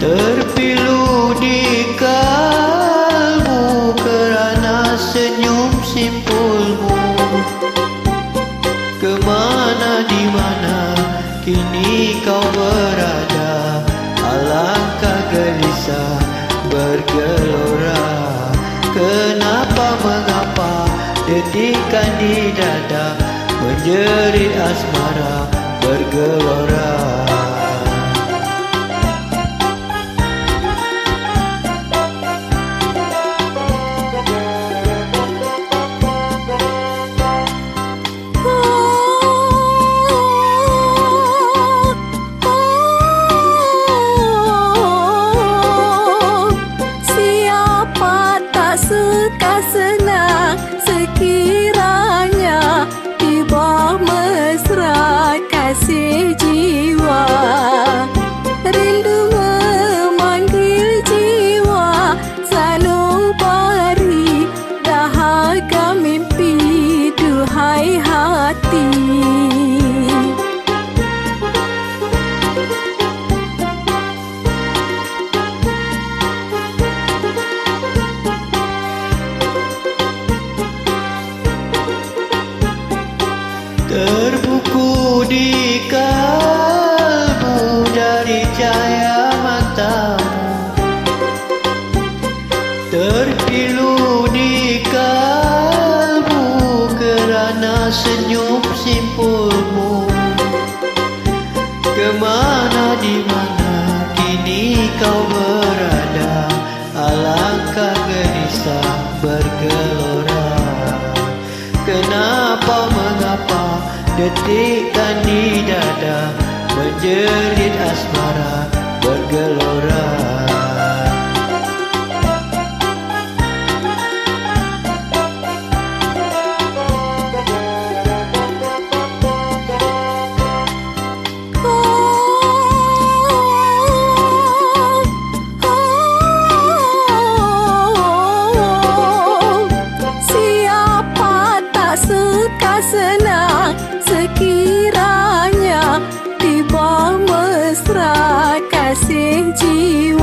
Terpilu di kalbu kerana senyum simpulmu. Kemana dimana kini kau berada? Alangkah lisa bergerak. Kenapa mengapa Detikan di dada Menjerit asmara Bergelora suka senang sekiranya tiba mesra kasih jiwa. Rindu memanggil jiwa selalu beri dahaga mimpi duhai hati Terbuku di kalbu dari cahaya matamu. Terpilu di kalbu kerana senyum simpulmu. Kemana di mana kini kau berada? Alangkah gelisah bergelora. Kenapa mengapa detikkan di dada Menjerit asmara bergelora 几。